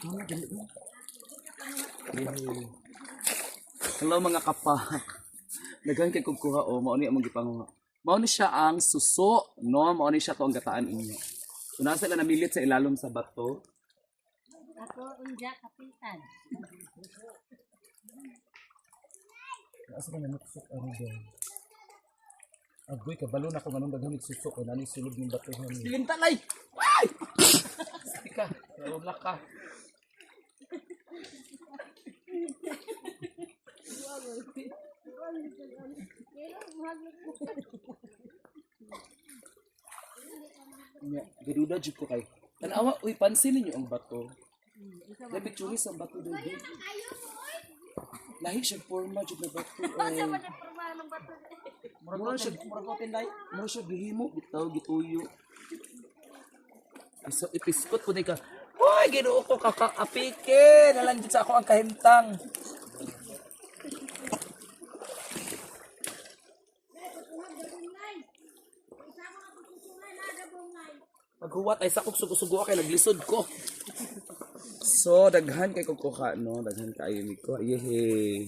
Ano, dali mo. Hello mga kapak. Daghan kay kukuha o mao ni among gipanguha. Mao ni siya ang suso, no? Mao ni siya to ang gataan inyo. So nasa sila namilit sa ilalom sa bato. Ako, unja, kapitan. Asa ka na nagsusok ano daw? Agoy, kabalo na kung anong daghan nagsusok o nani sulod ng bato ni. Dilim talay! Ay! Sige ka. Nya, gaduda jud ko kay. Tanawa, uy, pansinin niyo ang bato. Dapat churis ang bato daw. Lahi siya forma jud na bato. eh. Mura siya, mura ko tinday. Mura siya gihimo, bitaw, gituyo. Iso, ipiskot po ni ka. Uy, ginoo ko kakaapike. Nalang sa ako ang kahimtang. Paghuwat ay sakok sugo-sugo kay naglisod ko. So, daghan kay kukuha, no? Daghan kayo ni ko. Yehe.